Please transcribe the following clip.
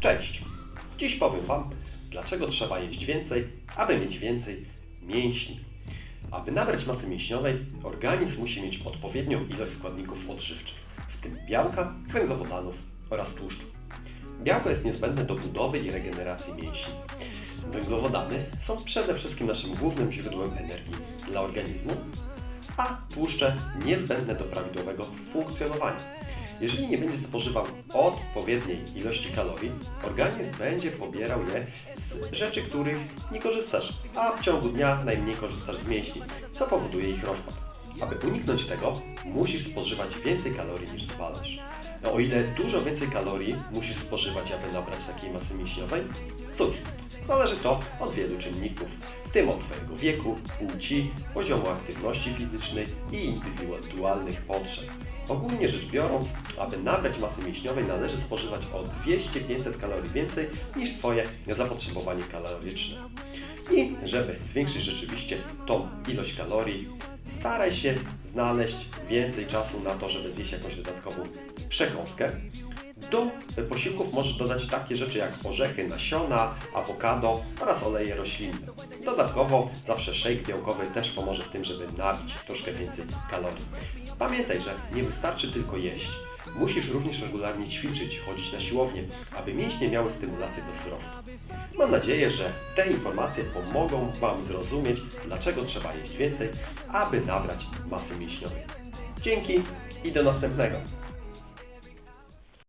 Cześć! Dziś powiem Wam, dlaczego trzeba jeść więcej, aby mieć więcej mięśni. Aby nabrać masy mięśniowej, organizm musi mieć odpowiednią ilość składników odżywczych, w tym białka, węglowodanów oraz tłuszczu. Białko jest niezbędne do budowy i regeneracji mięśni. Węglowodany są przede wszystkim naszym głównym źródłem energii dla organizmu, a tłuszcze niezbędne do prawidłowego funkcjonowania. Jeżeli nie będzie spożywał odpowiedniej ilości kalorii, organizm będzie pobierał je z rzeczy, których nie korzystasz, a w ciągu dnia najmniej korzystasz z mięśni, co powoduje ich rozpad. Aby uniknąć tego, musisz spożywać więcej kalorii niż spalasz. No, o ile dużo więcej kalorii musisz spożywać, aby nabrać takiej masy mięśniowej? Cóż, zależy to od wielu czynników, w tym od Twojego wieku, płci, poziomu aktywności fizycznej i indywidualnych potrzeb. Ogólnie rzecz biorąc, aby nabrać masy mięśniowej należy spożywać o 200-500 kalorii więcej niż Twoje zapotrzebowanie kaloryczne. I żeby zwiększyć rzeczywiście tą ilość kalorii, staraj się znaleźć więcej czasu na to, żeby zjeść jakąś dodatkową przekąskę. Do posiłków możesz dodać takie rzeczy jak orzechy, nasiona, awokado oraz oleje roślinne. Dodatkowo zawsze shake białkowy też pomoże w tym, żeby nabić troszkę więcej kalorii. Pamiętaj, że nie wystarczy tylko jeść. Musisz również regularnie ćwiczyć, chodzić na siłownię, aby mięśnie miały stymulację do wzrostu. Mam nadzieję, że te informacje pomogą Wam zrozumieć, dlaczego trzeba jeść więcej, aby nabrać masy mięśniowej. Dzięki i do następnego.